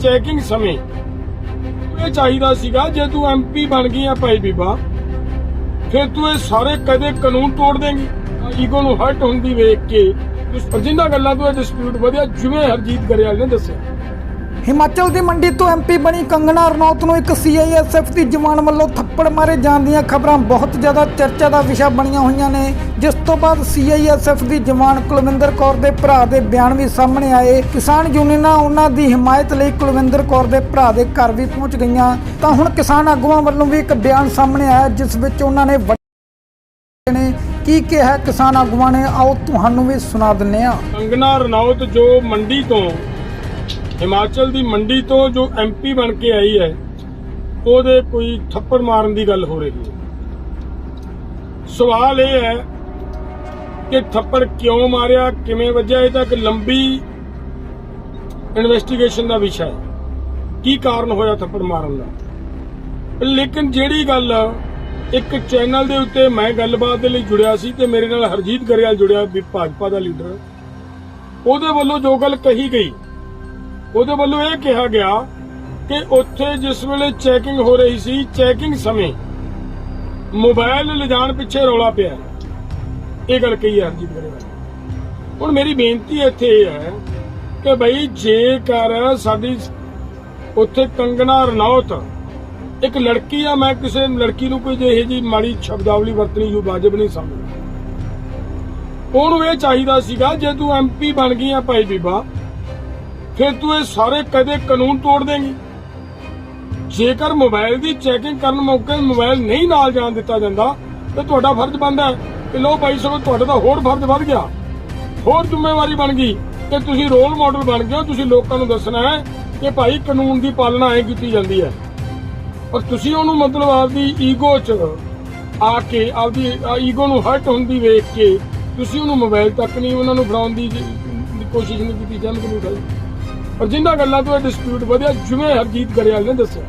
Checking ਸਮੇਂ। ਇਹ ਚਾਹੀਦਾ ਸੀਗਾ ਜੇ ਤੂੰ ਐਮਪੀ ਬਣ ਗਈ ਆ ਭਾਈ ਬੀਬਾ, ਫਿਰ ਤੂੰ ਇਹ ਸਾਰੇ ਕਦੇ ਕਾਨੂੰਨ ਤੋੜ ਦੇਂਗੀ। ਈਗੋ ਨੂੰ ਹਰਟ ਹੁੰਦੀ ਵੇਖ ਕੇ ਪਰ ਜਿੰਨਾ ਗੱਲਾਂ ਤੋਂ ਇਹ ਡਿਸਪਿਊਟ ਵਧਿਆ, ਜਿਵੇਂ ਹਰਜੀਤ ਗਰੇਵਾਲ ਨੇ ਦੱਸਿਆ। ਹਿਮਾਚਲ ਦੀ ਮੰਡੀ ਤੋਂ ਐਮਪੀ ਬਣੀ ਕੰਗਣਾ ਰਣੌਤ ਨੂੰ ਇੱਕ ਸੀਆਈਐਸਐਫ ਦੀ ਜਵਾਨ ਵੱਲੋਂ ਥੱਪੜ ਮਾਰੇ ਜਾਣ ਦੀਆਂ ਖਬਰਾਂ ਬਹੁਤ ਜ਼ਿਆਦਾ ਚਰਚਾ ਦਾ ਵਿਸ਼ਾ ਬਣੀਆਂ ਹੋਈਆਂ ਨੇ, ਜਿਸ ਤੋਂ ਬਾਅਦ ਸੀਆਈਐਸਐਫ ਦੀ ਜਵਾਨ ਕੁਲਵਿੰਦਰ ਕੌਰ ਦੇ ਭਰਾ ਦੇ ਬਿਆਨ ਵੀ ਸਾਹਮਣੇ ਆਏ। ਕਿਸਾਨ ਯੂਨੀਅਨਾਂ ਉਹਨਾਂ ਦੀ ਹਮਾਇਤ ਲਈ ਕੁਲਵਿੰਦਰ ਕੌਰ ਦੇ ਭਰਾ ਦੇ ਘਰ ਵੀ ਪਹੁੰਚ ਗਈਆਂ। ਤਾਂ ਹੁਣ ਕਿਸਾਨ ਆਗੂਆਂ ਵੱਲੋਂ ਵੀ ਇੱਕ ਬਿਆਨ ਸਾਹਮਣੇ ਆਇਆ, ਜਿਸ ਵਿੱਚ ਉਹਨਾਂ ਨੇ ਨੇ ਕੀ ਕਿਹਾ, ਕਿਸਾਨ ਆਗੂਆਂ ਨੇ, ਆਓ ਤੁਹਾਨੂੰ ਵੀ ਸੁਣਾ ਦਿੰਨੇ ਆ ਕੰਗਨਾ ਰਣੌਤ ਜੋ ਮੰਡੀ ਤੋਂ ਹਿਮਾਚਲ ਦੀ ਮੰਡੀ ਤੋਂ ਜੋ ਐਮਪੀ ਬਣ ਕੇ ਆਈ ਹੈ, ਉਹਦੇ ਕੋਈ ਥੱਪੜ ਮਾਰਨ ਦੀ ਗੱਲ ਹੋ ਰਹੀ ਹੈ। ਸਵਾਲ ਇਹ ਹੈ ਕਿ ਥੱਪੜ ਕਿਉਂ ਮਾਰਿਆ, ਕਿਵੇਂ ਵੱਜਿਆ, ਇਹ ਤਾਂ ਇੱਕ ਲੰਬੀ ਇਨਵੈਸਟੀਗੇਸ਼ਨ ਦਾ ਵਿਸ਼ਾ ਹੈ। ਕੀ ਕਾਰਨ ਹੋਇਆ ਥੱਪੜ ਮਾਰਨ ਦਾ? ਲੇਕਿਨ ਜਿਹੜੀ ਗੱਲ ਇੱਕ ਚੈਨਲ ਦੇ ਉੱਤੇ ਮੈਂ ਗੱਲਬਾਤ ਦੇ ਲਈ ਜੁੜਿਆ ਸੀ ਤੇ ਮੇਰੇ ਨਾਲ ਹਰਜੀਤ ਗਰੇਵਾਲ ਜੁੜਿਆ, ਵੀ ਭਾਜਪਾ ਦਾ ਲੀਡਰ ਉਹਦੇ ਵੱਲੋਂ ਜੋ ਗੱਲ ਕਹੀ ਗਈ ਉਹਦੇ ਵੱਲੋਂ ਇਹ ਕਿਹਾ ਗਿਆ ਕਿ ਉੱਥੇ ਜਿਸ ਵੇਲੇ ਚੈਕਿੰਗ ਹੋ ਰਹੀ ਸੀ ਚੈਕਿੰਗ ਸਮੇਂ ਮੋਬਾਈਲ ਲਿਜਾਣ ਪਿੱਛੇ ਰੌਲਾ ਪਿਆ। ਇਹ ਗੱਲ ਕਹੀ ਹੈ ਹਰਜੀਤ ਗਰੇਵਾਲ ਹੁਣ ਮੇਰੀ ਬੇਨਤੀ ਇੱਥੇ ਇਹ ਹੈ ਕਿ ਭਈ ਜੇਕਰ ਸਾਡੀ ਉੱਥੇ ਕੰਗਣਾ ਰਣੌਤ, ਇੱਕ ਲੜਕੀ ਆ, ਮੈਂ ਕਿਸੇ ਲੜਕੀ ਨੂੰ ਕੋਈ ਜਿਹੇ ਜੀ ਮਾੜੀ ਸ਼ਬਦਾਵਲੀ ਵਰਤਣੀ ਜੋ ਵਾਜਬ ਨਹੀਂ ਸਮਝਦਾ। ਉਹਨੂੰ ਇਹ ਚਾਹੀਦਾ ਸੀਗਾ, ਜੇ ਤੂੰ ਐਮਪੀ ਬਣ ਗਈ ਆ ਭਾਈ ਬੀਬਾ ਫਿਰ ਤੂੰ ਇਹ ਸਾਰੇ ਕਦੇ ਕਾਨੂੰਨ ਤੋੜ ਦੇਂਗੀ? ਜੇਕਰ ਮੋਬਾਈਲ ਦੀ ਚੈਕਿੰਗ ਕਰਨ ਮੌਕੇ ਮੋਬਾਈਲ ਨਹੀਂ ਨਾਲ ਜਾਣ ਦਿੱਤਾ ਜਾਂਦਾ, ਤਾਂ ਤੁਹਾਡਾ ਫਰਜ਼ ਬਣਦਾ ਕਿ ਲੋ ਭਾਈ ਸਗੋਂ ਤੁਹਾਡਾ ਤਾਂ ਹੋਰ ਫਰਜ਼ ਵੱਧ ਗਿਆ। ਹੋਰ ਜ਼ਿੰਮੇਵਾਰੀ ਬਣ ਗਈ ਕਿ ਤੁਸੀਂ ਰੋਲ ਮਾਡਲ ਬਣ ਗਏ ਹੋ, ਤੁਸੀਂ ਲੋਕਾਂ ਨੂੰ ਦੱਸਣਾ ਹੈ ਕਿ ਭਾਈ ਕਾਨੂੰਨ ਦੀ ਪਾਲਣਾ ਐ ਕੀਤੀ ਜਾਂਦੀ ਹੈ। ਪਰ ਤੁਸੀਂ ਉਹਨੂੰ ਮਤਲਬ ਆਪਦੀ ਈਗੋ 'ਚ ਆ ਕੇ ਆਪਦੀ ਈਗੋ ਨੂੰ ਹਰਟ ਹੁੰਦੀ ਵੇਖ ਕੇ ਤੁਸੀਂ ਉਹਨੂੰ ਮੋਬਾਈਲ ਤੱਕ ਨਹੀਂ, ਉਹਨਾਂ ਨੂੰ ਫੜਾਉਣ ਦੀ ਕੋਸ਼ਿਸ਼ ਨਹੀਂ ਕੀਤੀ ਜਨਮ ਨਹੀਂ ਉਠਾਈ ਪਰ ਜਿੰਨਾ ਗੱਲਾਂ ਤੋਂ ਇਹ ਡਿਸਪਿਊਟ ਵਧਿਆ ਜਿਵੇਂ ਹਰਜੀਤ ਗਰੇਵਾਲ ਨੇ ਦੱਸਿਆ।